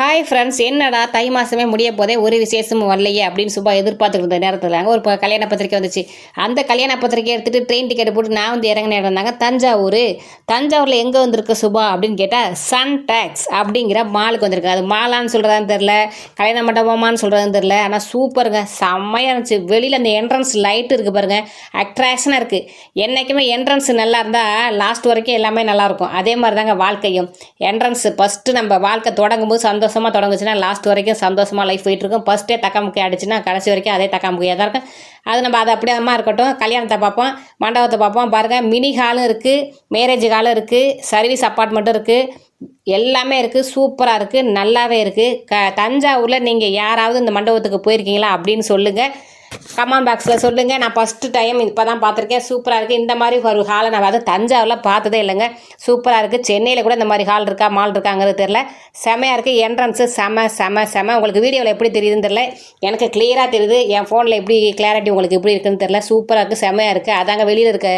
Hi friends என்னடா தை மாதமே முடிய போதே ஒரு விசேஷமும் வரலையே அப்படின்னு சும்மா எதிர்பார்த்துட்டு இருந்த நேரத்தில் அங்கே ஒரு கல்யாண பத்திரிக்கை வந்துச்சு. அந்த கல்யாண பத்திரிக்கை எடுத்துகிட்டு ட்ரெயின் டிக்கெட் போட்டு நான் வந்து இறங்கின இடம் இருந்தாங்க. தஞ்சாவூர். தஞ்சாவூரில் எங்கே வந்திருக்கு சுபா அப்படின்னு கேட்டால் சன் டேக்ஸ் அப்படிங்கிற மாலுக்கு வந்திருக்கு. அது மாலான்னு சொல்கிறதான்னு தெரில கல்யாண மண்டபமானு சொல்கிறதுன்னு தெரில ஆனால் சூப்பருங்க செம்மையாக இருந்துச்சு. வெளியில் அந்த என்ட்ரன்ஸ் லைட் இருக்குது பாருங்கள் அட்ராக்ஷனாக இருக்குது என்றைக்குமே என்ட்ரன்ஸ் நல்லா இருந்தால் லாஸ்ட் வரைக்கும் எல்லாமே நல்லாயிருக்கும் அதே மாதிரி தாங்க வாழ்க்கையும். என்ட்ரன்ஸ் ஃபஸ்ட்டு நம்ம வாழ்க்கை தொடங்கும் போது சந்தோஷமாக தொடங்குச்சுன்னா லாஸ்ட் வரைக்கும் சந்தோஷமாக லைஃப் போயிட்டு இருக்கும் ஃபஸ்ட்டே தக்காமுக்கி ஆடிச்சுன்னா கடைசி வரைக்கும் அதே தக்காமுக்கியாக தான் இருக்கும். அது நம்ம அது அப்படியே அம்மா இருக்கட்டும் கல்யாணத்தை பார்ப்போம் மண்டபத்தை பார்ப்போம். பாருங்கள் மினி ஹாலும் இருக்குது மேரேஜ் ஹாலும் இருக்குது சர்வீஸ் அப்பார்ட்மெண்ட்டும் இருக்குது எல்லாமே இருக்குது சூப்பராக இருக்குது நல்லாவே இருக்குது க தஞ்சாவூரில் நீங்கள் யாராவது இந்த மண்டபத்துக்கு போயிருக்கீங்களா அப்படின்னு சொல்லுங்கள் கமெண்ட் பாக்ஸில் சொல்லுங்கள் நான் ஃபஸ்ட்டு டைம் இப்போ தான் பார்த்துருக்கேன். சூப்பராக இருக்குது இந்த மாதிரி ஒரு ஹாலை நான் வந்து தஞ்சாவூரில் பார்த்ததே இல்லைங்க. சூப்பராக இருக்குது சென்னையில் கூட இந்த மாதிரி ஹால் இருக்கா மால் இருக்காங்கிறது தெரில செமையாக இருக்குது என்ட்ரன்ஸு செம செம செம. உங்களுக்கு வீடியோவில் எப்படி தெரியுதுன்னு தெரில எனக்கு கிளியராக தெரியுது. என் ஃபோனில் எப்படி கிளாரிட்டி உங்களுக்கு எப்படி இருக்குன்னு தெரில சூப்பராக இருக்குது செமையாக இருக்குது அதாங்க வெளியில் இருக்க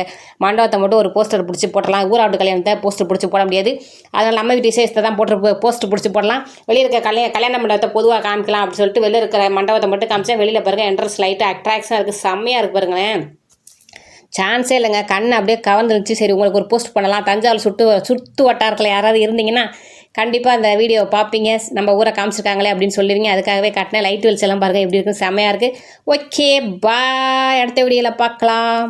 மண்டபத்தை மட்டும் ஒரு போஸ்டர் பிடிச்சி போட்டலாம். ஊராட்டு கல்யாணத்தை போஸ்டர் பிடிச்சி போட முடியாது. அதனால் நம்ம வீட்டு விசேஷத்தை தான் போட்டு போஸ்ட் பிடிச்சி போடலாம். வெளியே இருக்க கல்யாண கல்யாண மண்டபத்தை பொதுவாக காமிக்கலாம் அப்படின்னு சொல்லிட்டு வெளியில் இருக்கிற மண்டபத்தை மட்டும் காமிச்சா வெளியில் பாருங்கள் என்ட்ரன்ஸ் லைட்டாக அட்ராக்ஷனாக இருக்குது செம்மையாக இருக்குது பாருங்களேன். சான்ஸே இல்லைங்க. கண் அப்படியே கவர்ந்துருச்சு. சரி உங்களுக்கு ஒரு போஸ்ட் பண்ணலாம். தஞ்சாவூர் சுட்டு சுற்று வட்டாரத்தில் யாராவது இருந்தீங்கன்னா கண்டிப்பாக அந்த வீடியோ பார்ப்பீங்க நம்ம ஊரை காமிச்சிருக்காங்களே அப்படின்னு சொல்லுவீங்க அதுக்காகவே கட்டின லைட் வெளிச்செல்லாம் பாருங்கள் எப்படி இருக்குன்னு செம்மையாக இருக்குது ஓகே பா அடுத்த வீடியோவில் பார்க்கலாம்